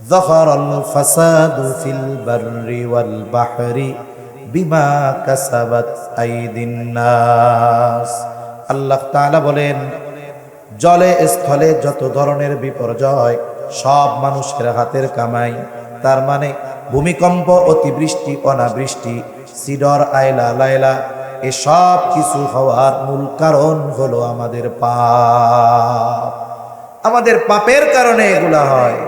ظهر الفساد في البر والبحر بما كسبت أيدي الناس আল্লাহ তাআলা বলেন জলে স্থলে যত ধরনের বিপর্যয় সব মানুষের হাতের কামাই তার মানে ভূমিকম্প অতিবৃষ্টি অনাবৃষ্টি সিডর আয়লা লায়লা এসব কিছু হওয়ার মূল কারণ হলো আমাদের পাপ আমাদের পাপের কারণে এগুলা হয়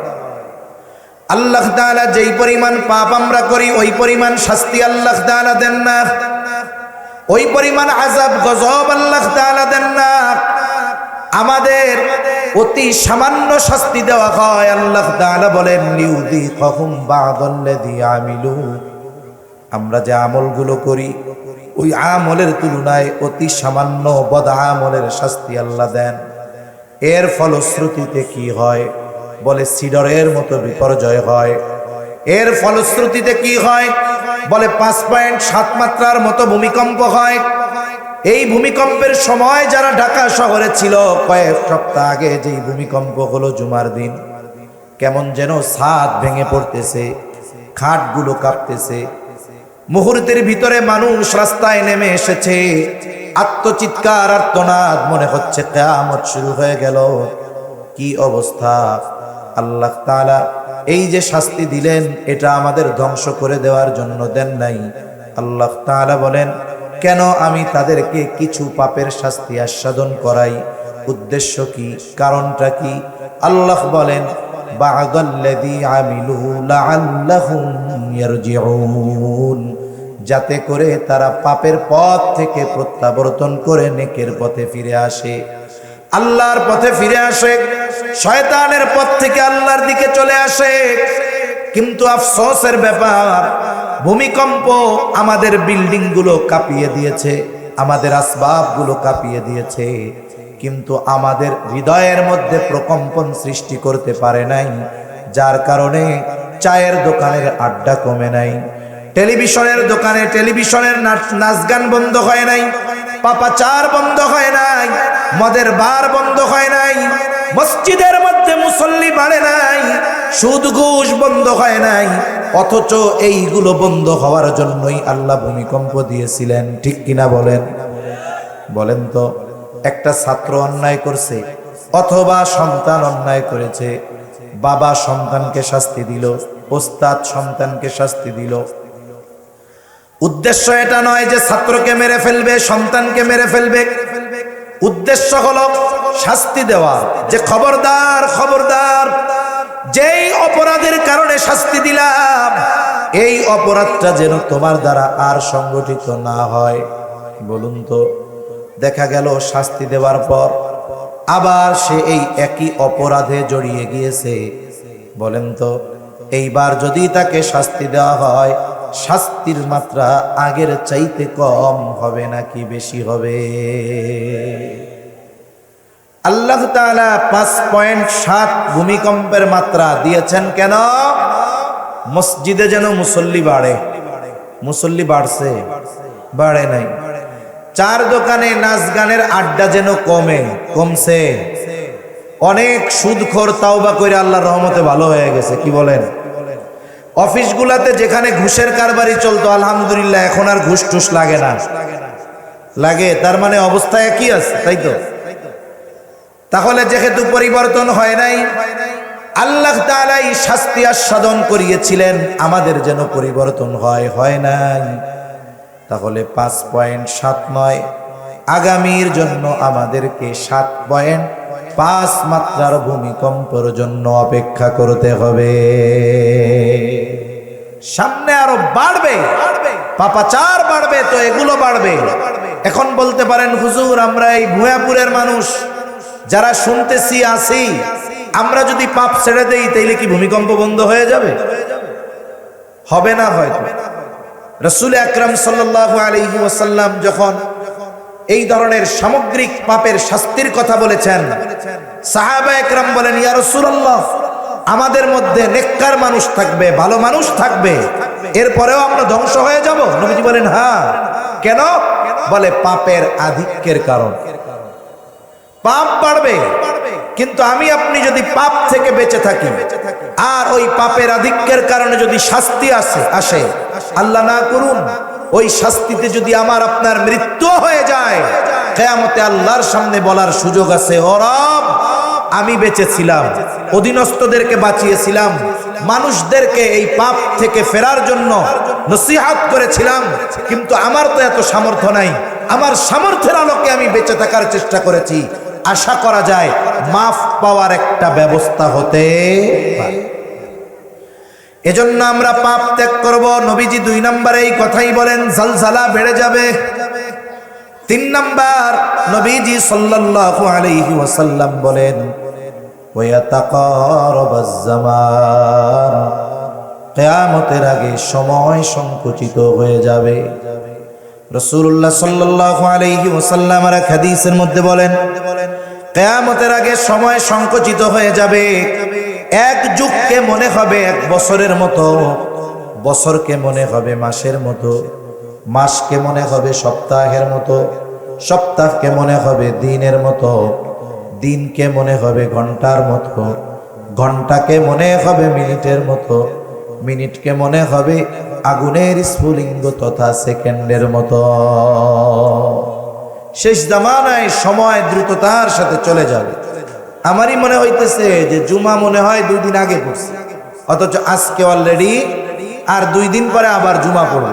আল্লাহ তাআলা যেই পরিমাণ পাপ আমরা করি, ওই পরিমাণ শাস্তি আল্লাহ তাআলা দেন না। ওই পরিমাণ আজাব গজব আল্লাহ তাআলা দেন না। আমাদের অতি সামান্য শাস্তি দেওয়া হয়, আল্লাহ তাআলা বলেন লিউদি কহুম বাদাল্লাযী আমিলু। আমরা যে আমলগুলো করি, ওই আমলের তুলনায় অতি সামান্য বদ আমলের শাস্তি আল্লাহ দেন। এর ফলশ্রুতিতে কি হয়? বলে সিডরের মতো বিপর্যয় হয়। এর ফলশ্রুতিতে কি হয়? বলে পাঁচ পয়েন্ট সাত মাত্রার মতো ভূমিকম্প হয়। এই ভূমিকম্পের সময় যারা ঢাকা শহরে ছিল, কয়েক সপ্তাহ আগে যেই ভূমিকম্প হলো জুমার দিন, কেমন যেন ছাদ ভেঙে পড়তেছে, খাটগুলো কাঁপতেছে। মুহূর্তের ভিতরে মানুষ রাস্তায় নেমে এসেছে। আত্মচিৎকার, আর্তনাদ মনে হচ্ছে কেয়ামত শুরু হয়ে গেল। কি অবস্থা? আল্লাহ তাআলা এই যে শাস্তি দিলেন, এটা আমাদের ধ্বংস করে দেওয়ার জন্য দেন নাই। আল্লাহ তাআলা বলেন, কেন আমি তাদেরকে কিছু পাপের শাস্তি আস্বাদন করাই? উদ্দেশ্য কি? কারণটা কি? আল্লাহ বলেন যাতে করে তারা পাপের পথ থেকে প্রত্যাবর্তন করে নেকের পথে ফিরে আসে। আল্লাহর পথে ফিরে আসে, শয়তানের পথ থেকে আল্লাহর দিকে চলে আসে। কিন্তু আফসোসের ব্যাপার, ভূমিকম্প আমাদের বিল্ডিংগুলো কাঁপিয়ে দিয়েছে, আমাদের আসবাবগুলো কাঁপিয়ে দিয়েছে। কিন্তু আমাদের হৃদয়ের মধ্যে প্রকম্পন সৃষ্টি করতে পারে নাই, যার কারণে চায়ের দোকানের আড্ডা কমে নাই, টেলিভিশনের দোকানে টেলিভিশনের নাচ গান বন্ধ হয় নাই, পাপাচার বন্ধ হয় নাই মদের বার বন্ধ হয় নাই, মসজিদের মধ্যে মুসল্লি বাড়ে নাই, সুদ ঘুষ বন্ধ হয় নাই, অথচ এইগুলো বন্ধ হওয়ার জন্যই আল্লাহ ভূমিকম্প দিয়েছিলেন। ঠিক কিনা বলেন? বলেন তো, একটা ছাত্র অন্যায় করছে, অথবা সন্তান অন্যায় করেছে, বাবা সন্তানকে শাস্তি দিল, ওস্তাদ সন্তানকে শাস্তি দিল। উদ্দেশ্য এটা নয় যে ছাত্রকে মেরে ফেলবে, সন্তানকে মেরে ফেলবে। উদ্দেশ্য হলো শাস্তি দেওয়া। যে খবরদার খবরদার, যেই অপরাধের কারণে শাস্তি দিলাম, এই অপরাধটা যেন তোমার দ্বারা আর সংগঠিত না হয়। বলুন তো, দেখা গেল শাস্তি দেওয়ার পর আবার সে এই একই অপরাধে জড়িয়ে গিয়েছে। বলেন তো, এইবার যদি তাকে শাস্তি দেওয়া হয় শাস্তির মাত্রা আগের চাইতে কম হবে নাকি বেশি হবে? আল্লাহ তাআলা পাঁচ পয়েন্ট সাত ভূমিকম্পের মাত্রা দিয়েছেন কেন? মসজিদে যেন মুসল্লি বাড়ে। মুসল্লি বাড়ছে? বাড়ে নাই। চার দোকানে নাচ গানের আড্ডা যেন কমে, কমছে। অনেক সুদখোর তাওবা করে আল্লাহর রহমতে ভালো হয়ে গেছে, কি বলেন? অফিসগুলাতে যেখানে ঘুষের কারবারি চলতো, আলহামদুলিল্লাহ এখন আর ঘুষ টুস লাগে না। লাগে, তার মানে অবস্থা কি আছে, তাই তো? তাহলে যেহেতু পরিবর্তন হয় নাই, আল্লাহ তাআলাই শাস্তি আস্বাদন করিয়েছিলেন, আমাদের যেন পরিবর্তন হয় হয় নাই। তাহলে পাঁচ পয়েন্ট সাত নয়। আগামীর জন্য আমাদেরকে সাত পয়েন্ট পাঁচ মাত্রার ভূমিকম্পের জন্য অপেক্ষা করতে হবে। সামনে আরও বাড়বে। পাপাচার বাড়বে, তো এগুলো বাড়বে। এখন বলতে পারেন, হুজুর, আমরা এই ভুয়াপুরের মানুষ। যারা শুনতেছি আসি আমরা যদি পাপ ছেড়ে দেই, তাইলে কি ভূমিকম্প বন্ধ হয়ে যাবে? হবে না হয়তো। রসুল আকরাম সাল্লাহ আলহি ওয়াসাল্লাম যখন এই ধরনের সামগ্রিক পাপের শাস্তির কথা বলেছেন। সাহাবা একরাম বলেন, ইয়া আমাদের মধ্যে নেককার মানুষ থাকবে, ভালো মানুষ থাকবে। এরপরেও আমরা ধ্বংস হয়ে যাব? নবীজি বলেন হ্যাঁ। কেন? বলে, পাপের আধিক্যের কারণ। পাপ বাড়বে, কিন্তু আমি আপনি যদি পাপ থেকে বেঁচে থাকি, আর ওই পাপের আধিক্যের কারণে যদি শাস্তি আসে আসে, আল্লাহ না করুন। ওই শাস্তিতে যদি আমার আপনার মৃত্যু হয়ে যায়, কেয়ামতে আল্লাহর সামনে বলার সুযোগ আছে। ওরব আমি বেঁচেছিলাম, অধীনস্থদেরকে বাঁচিয়েছিলাম, মানুষদেরকে এই পাপ থেকে ফেরার জন্য নসিহাত করেছিলাম, কিন্তু আমার তো এত সামর্থ্য নাই। আমার সামর্থ্যের আলোকে আমি বেঁচে থাকার চেষ্টা করেছি। আশা করা যায়, মাফ পাওয়ার একটা ব্যবস্থা হতে পারে। এজন্য আমরা পাপ ত্যাগ করব। নবীজি দুই নম্বরে এই কথাই বলেন ঝলঝলা বেড়ে যাবে। তিন নাম্বার, নবীজি সাল্লাল্লাহু আলাইহি ওয়াসাল্লাম বলেন কিয়ামতের আগে সময় সংকুচিত হয়ে যাবে। রাসূলুল্লাহ সাল্লাল্লাহু আলাইহি ওয়াসাল্লাম আর হাদিসের মধ্যে বলেন, কিয়ামতের আগে সময় সংকুচিত হয়ে যাবে। এক যুগকে মনে হবে এক বছরের মতো বছরকে মনে হবে মাসের মতো মাসকে মনে হবে সপ্তাহের মতো সপ্তাহকে মনে হবে দিনের মতো দিনকে মনে হবে ঘণ্টার মতো ঘন্টাকে মনে হবে মিনিটের মতো মিনিটকে মনে হবে আগুনের স্ফুলিঙ্গ তথা সেকেন্ডের মতো। শেষ জামানায় সময় দ্রুততার সাথে চলে যাবে। আমারই মনে হইতেছে যে জুমা মনে হয় দুই দিন আগে পড়ছে। অথচ আজকে অলরেডি আর দুই দিন পরে আবার জুমা পড়ব।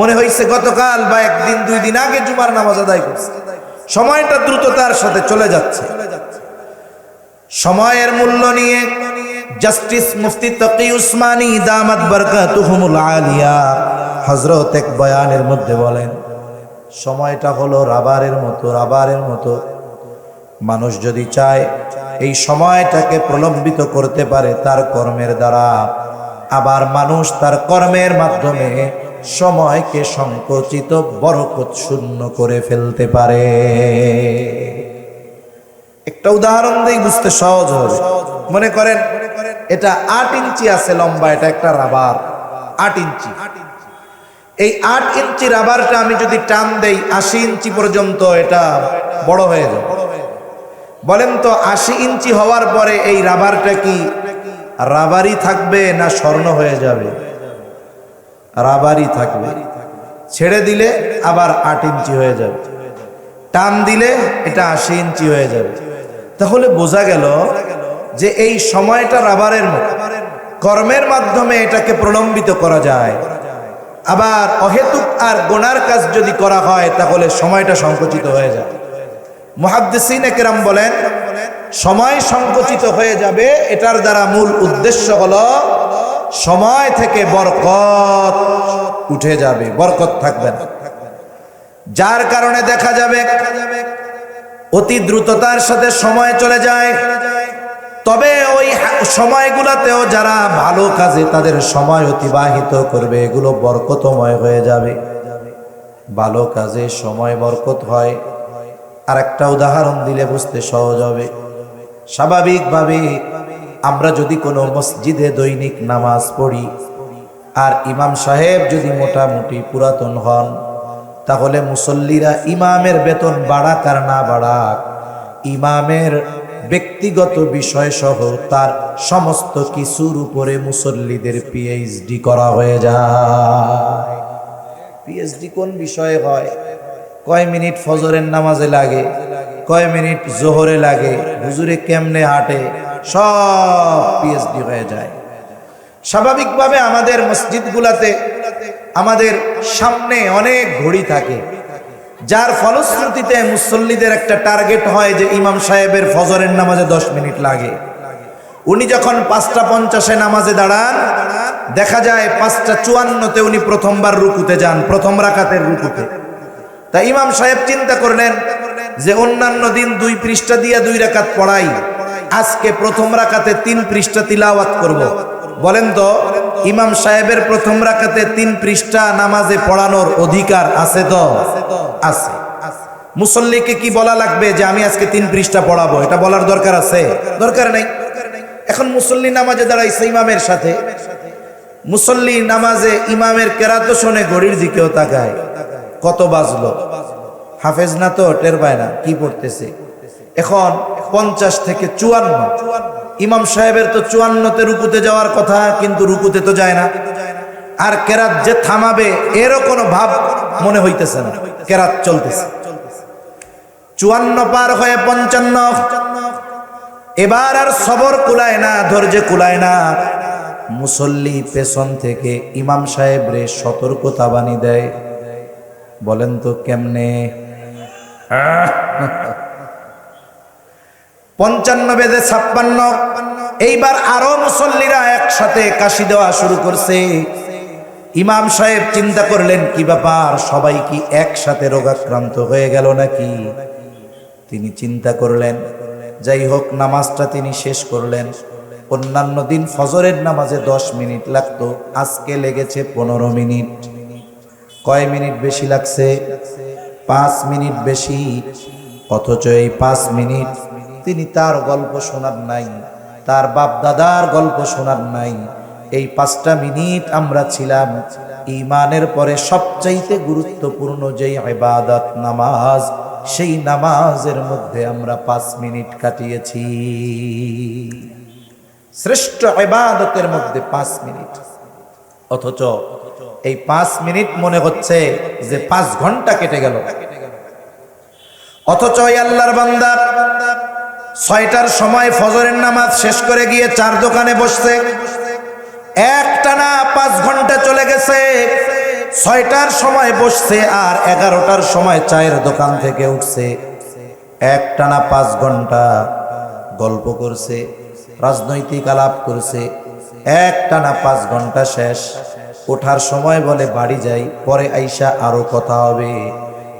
মনে হয়েছে গতকাল বা একদিন, দুই দিন আগে জুমার নামাজ আদায় করছে। সময়টা দ্রুততার সাথে চলে যাচ্ছে। সময়ের মূল্য নিয়ে জাস্টিস মুফতি তকি উসমানী দামাত বরকাতুহুমুল আলিয়া হযরত এক বয়ানের মধ্যে বলেন, সময়টা হলো রাবারের মতো রাবারের মতো। মানুষ যদি চায় এই সময়টাকে প্রলম্বিত করতে পারে তার কর্মের দ্বারা। আবার মানুষ তার কর্মের মাধ্যমে সময়কে সংকুচিত, বরকত শূন্য করে ফেলতে পারে। একটা উদাহরণ দিয়ে বুঝতে সহজ হবে। মনে করেন, এটা আট ইঞ্চি আছে লম্বা, এটা একটা রাবার। আট ইঞ্চি। এই আট ইঞ্চি রাবারটা আমি যদি টান দেই, আশি ইঞ্চি পর্যন্ত এটা বড় হয়ে যায়। বলেন তো আশি ইঞ্চি হওয়ার পরে এই রাবারটা কি রাবারই থাকবে না স্বর্ণ হয়ে যাবে? রাবারই থাকবে। ছেড়ে দিলে আবার আট ইঞ্চি হয়ে যাবে। টান দিলে এটা আশি ইঞ্চি হয়ে যাবে। তাহলে বোঝা গেল যে এই সময়টা রাবারের কর্মের মাধ্যমে এটাকে প্রলম্বিত করা যায়। আবার অহেতুক আর গোনার কাজ যদি করা হয়, তাহলে সময়টা সংকুচিত হয়ে যায়। মহাদ্দেসিন বলেন, সময় সংকুচিত হয়ে যাবে, এটার দ্বারা মূল উদ্দেশ্য হলো সময় থেকে বরকত উঠে যাবে, বরকত থাকবে না। যার কারণে দেখা যাবে, অতি দ্রুততার সাথে সময় চলে যায়। তবে ওই সময়গুলোতেও যারা ভালো কাজে তাদের সময় অতিবাহিত করবে, এগুলো বরকতময় হয়ে যাবে। ভালো কাজে সময় বরকত হয়। আর একটা উদাহরণ দিলে বুঝতে সহজ হবে। স্বাভাবিকভাবে আমরা যদি কোনো মসজিদে দৈনিক নামাজ পড়ি আর ইমাম সাহেব যদি মোটামুটি পুরাতন হন, তাহলে মুসল্লিরা ইমামের বেতন বাড়াক আর না বাড়াক, ইমামের ব্যক্তিগত বিষয় সহ তার সমস্ত কিছুর উপরে মুসল্লিদের পিএইচডি করা হয়ে যায়। পিএইচডি কোন বিষয়ে হয়? কয় মিনিট ফজরের নামাজে লাগে? কয় মিনিট জোহরে লাগে? হুজুরে কেমনে হাঁটে? সব পিএইচডি হয়ে যায়। স্বাভাবিকভাবে আমাদের মসজিদগুলাতে আমাদের সামনে অনেক ঘড়ি থাকে। যার ফলশ্রুতিতে মুসল্লিদের একটা টার্গেট হয় যে ইমাম সাহেবের ফজরের নামাজে দশ মিনিট লাগে। উনি যখন পাঁচটা পঞ্চাশে নামাজে দাঁড়ান, দেখা যায় পাঁচটা চুয়ান্নতে উনি প্রথমবার রুকুতে যান, প্রথম রাকাতের রুকুতে। তা ইমাম সাহেব চিন্তা করলেন যে অন্যান্য দিন দুই পৃষ্ঠা দিয়ে দুই রাকাত পড়াই। আজকে প্রথম রাকাতে তিন পৃষ্ঠা তিলাওয়াত করব। বলেন তো, ইমাম সাহেবের প্রথম রাকাতে তিন পৃষ্ঠা নামাজে পড়ানোর অধিকার আছে তো? আছে। মুসল্লিকে কি বলা লাগবে যে আমি আজকে তিন পৃষ্ঠা পড়াবো? এটা বলার দরকার আছে? দরকার নেই। এখন মুসল্লি নামাজে দাঁড়াইছে ইমামের সাথে। মুসল্লি নামাজে ইমামের কেরাতো শোনে ঘড়ির দিকেও তাকায়। কত বাজলো? হাফেজ না তো, টের পায় না, কি পড়তেছে? এখন পঞ্চাশ থেকে চুয়ান্ন। ইমাম সাহেবের তো চুয়ান্নতে রুকুতে যাওয়ার কথা, কিন্তু রুকুতে তো যায় না। আর কেরাত যে থামাবে, এরও কোনো ভাব মনে হইতেছে না। কেরাত চলতেছে। চুয়ান্ন পার হয়ে পঞ্চান্ন। এবার আর সবর কুলায় না, ধৈর্য কুলায় না। মুসল্লি পেছন থেকে ইমাম সাহেব রে সতর্কতা বাণী দেয়। বলেন তো কেমনে? পঞ্চান্ন বেদে ছাপ্পান্ন, এইবার আরও মুসল্লিরা একসাথে কাশি দেওয়া শুরু করছে। ইমাম সাহেব চিন্তা করলেন, কি ব্যাপার, সবাই কি একসাথে রোগাক্রান্ত হয়ে গেল নাকি? তিনি চিন্তা করলেন, যাই হোক, নামাজটা তিনি শেষ করলেন। অন্যান্য দিন ফজরের নামাজে দশ মিনিট লাগতো, আজকে লেগেছে পনেরো মিনিট। কয় মিনিট বেশি লাগছে? পাঁচ মিনিট বেশি। অথচ এই পাঁচ মিনিট তিনি তার গল্প শোনার নাই, তার বাপ দাদার গল্প শোনার নাই। এই পাঁচটা মিনিট আমরা ছিলাম ইমানের পরে সবচাইতে গুরুত্বপূর্ণ যেই ইবাদত নামাজ, সেই নামাজের মধ্যে আমরা পাঁচ মিনিট কাটিয়েছি। শ্রেষ্ঠ ইবাদতের মধ্যে পাঁচ মিনিট। অথচ এই পাঁচ মিনিট মনে হচ্ছে যে পাঁচ ঘণ্টা কেটে গেল। অথচ আল্লাহর বান্দা ছয়টার সময় ফজরের নামাজ শেষ করে গিয়ে চার দোকানে বসছে। একটানা পাঁচ ঘণ্টা চলে গেছে, ছয়টার সময় বসছে আর এগারোটার সময় চায়ের দোকান থেকে উঠছে। একটানা পাঁচ ঘণ্টা গল্প করছে, রাজনৈতিক আলাপ করছে একটানা পাঁচ ঘণ্টা শেষ। ওঠার সময় বলে, বাড়ি যাই, পরে আইসা আরও কথা হবে।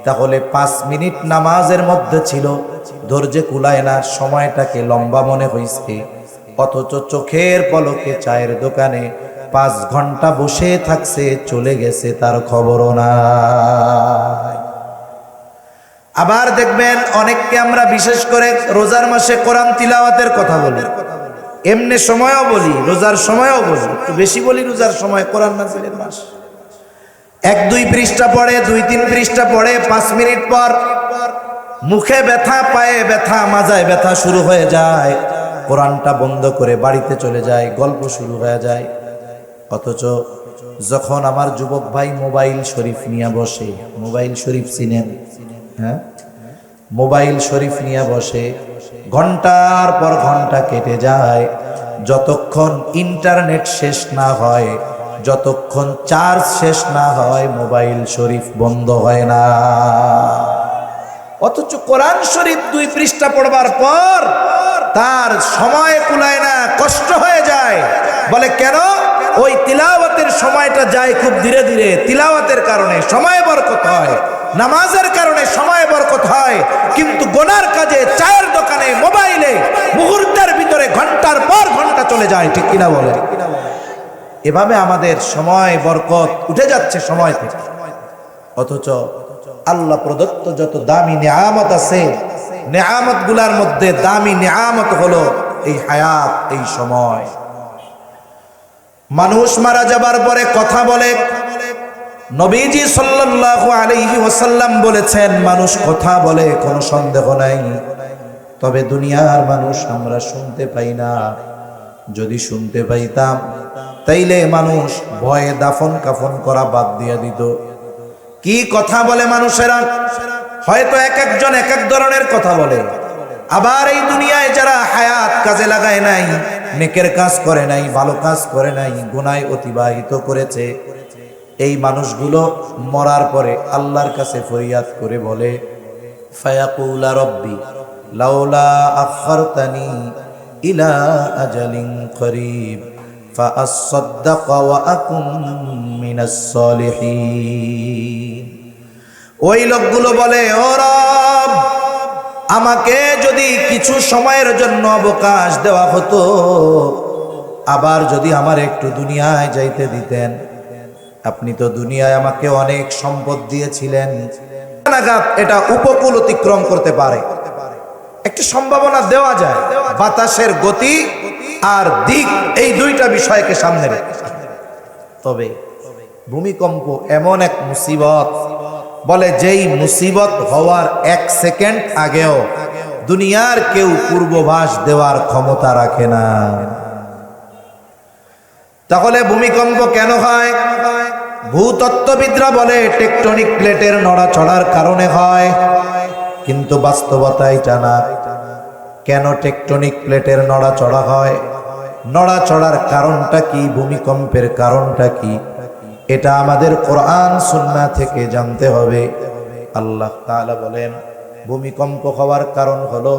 তাহলে পাঁচ মিনিট নামাজের মধ্যে ছিল। ধৈর্যে কুলায় না, সময়টাকে লম্বা মনে হয়েছে অথচ চোখের পলকে চায়ের দোকানে পাঁচ ঘণ্টা বসে থাকছে, চলে গেছে তার খবরও না আবার দেখবেন, অনেককে আমরা বিশেষ করে রোজার মাসে কোরআন তিলাওয়াতের কথা বলি। এমনি সময়ও বলি, রোজার সময়ও বলি, একটু বেশি বলি রোজার সময়, কোরআন নাজিলের মাস। এক, দুই পৃষ্ঠা পড়ে, দুই, তিন পৃষ্ঠা পড়ে, পাঁচ মিনিট পর মুখে ব্যথা, পায়ে ব্যথা, মাজায় ব্যথা শুরু হয়ে যায়। কোরআনটা বন্ধ করে বাড়িতে চলে যায়, গল্প শুরু হয়ে যায়। অথচ যখন আমার যুবক ভাই মোবাইল শরীফ নিয়ে বসে, মোবাইল শরীফ চিনেন হ্যাঁ? মোবাইল শরীফ নিয়ে বসে। ঘণ্টার পর ঘণ্টা কেটে যায়। যতক্ষণ ইন্টারনেট শেষ না হয়, যতক্ষণ চার্জ শেষ না হয়, মোবাইল শরীফ বন্ধ হয় না। অথচ কোরআন শরীফ দুই পৃষ্ঠা পড়বার পর তার সময় কুলায় না, কষ্ট হয়ে যায়। বলে কেন? ওই তিলাওয়াতের সময়টা যায় খুব ধীরে ধীরে। তিলাওয়াতের কারণে সময় বরকত হয়, নামাজের কারণে সময় বরকত হয়, কিন্তু গোনার কাজে চায়ের দোকানে, মোবাইলে, মুহূর্তের ভিতরে ঘণ্টার পর ঘণ্টা চলে যায়, ঠিক কিনা বলে এভাবে আমাদের সময় বরকত উঠে যাচ্ছে সময় থেকে। অথচ আল্লাহ প্রদত্ত যত দামি নেয়ামত আছে নেয়ামতগুলার মধ্যে দামি নেয়ামত হলো এই হায়াত, এই সময়। মানুষ মারা যাবার পরে কথা বলে। নবীজি সাল্লাল্লাহু আলাইহি ওয়াসাল্লাম বলেছেন, মানুষ কথা বলে, কোনো সন্দেহ নাই। তবে দুনিয়ার মানুষ আমরা শুনতে পাই না। যদি শুনতে পাইতাম, তাইলে মানুষ ভয়ে দাফন কাফন করা বাদ দিয়ে দিত। কি কথা বলে মানুষেরা? হয়তো এক একজন এক এক ধরনের কথা বলে। আবার এই দুনিয়ায় যারা হায়াত কাজে লাগায় নাই নেকের কাজ করে নাই ভালো কাজ করে নাই গুনায় অতিবাহিত করেছে এই মানুষগুলো মরার পরে আল্লাহর কাছে ফরিয়াদ করে বলে ফায়াকুলা রব্বি লাউলা আখারতানি ইলা আজালিন করিব فأصدق وأكن من الصالحين ওই লোকগুলো বলে ও রব আমাকে যদি কিছু সময়ের জন্য অবকাশ দেওয়া হতো, আবার যদি আমার একটু দুনিয়ায় যাইতে দিতেন, আপনি তো দুনিয়ায় আমাকে অনেক সম্পদ দিয়েছিলেন। এটা উপকূল অতিক্রম করতে পারে। একটি সম্ভাবনা দেওয়া যায়, বাতাসের গতি আর দিক এই দুইটা বিষয়কে সামনে রেখে। তবে ভূমিকম্প এমন এক মুসিবত বলে, যেই মুসিবত হওয়ার এক সেকেন্ড আগেও দুনিয়ার কেউ পূর্বভাস দেওয়ার ক্ষমতা রাখে না। তাহলে ভূমিকম্প কেন হয়? ভূতত্ত্ববিদরা বলে, টেকটনিক প্লেটের নড়াচড়ার কারণে হয়। কিন্তু বাস্তবতা এটা না কেন টেকটনিক প্লেটের নড়াচড়া হয়? নড়াচড়ার কারণটা কি? ভূমিকম্পের কারণটা কি? এটা আমাদের কোরআন সুন্না থেকে জানতে হবে। আল্লাহ তাআলা বলেন ভূমিকম্প হওয়ার কারণ হলো